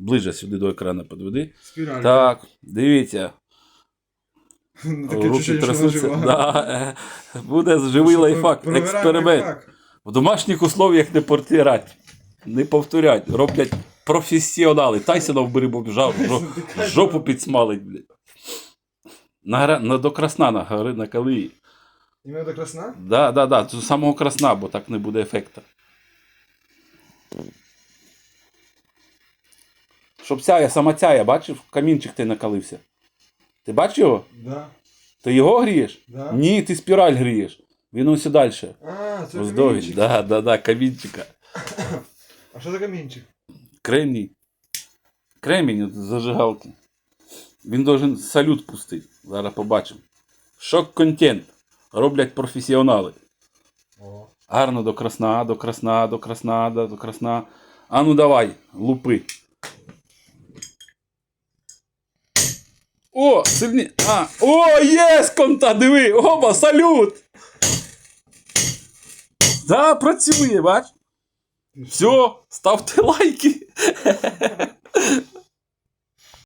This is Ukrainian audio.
Ближе сюди до екрану підведи. Спіраль. Так, дивіться. Ну, Руки трясуться. Да, буде живий лайфхак, експеримент. В домашніх условиях не портирать, не повторять. Роблять професіонали. Тайсона вбери, бо жав, жопу підсмалить, блядь. На, на, до красна на, гори- на калиї. Іменно до красна? Да, да, да, до самого красна, бо так не буде ефекту. Щоб цяя, сама цяя, бачив, камінчик ти накалився. Ти бачив його? Да. Ти його грієш? Да. Ні, ти спіраль грієш. Він ось далі. А, це камінчик. да, да, да, камінчика. А що за камінчик? Кремній. Кремінь от зажигалки. Він должен салют пустити. Зараз побачимо. Шок-контент. Роблять професіонали. О. Гарно до красна, до красна, до красна, до до красна. А ну давай, лупи. О, сильні. А, о, єс, конта, диви! Оба, салют! Да, працює, бач? Все, ставте лайки.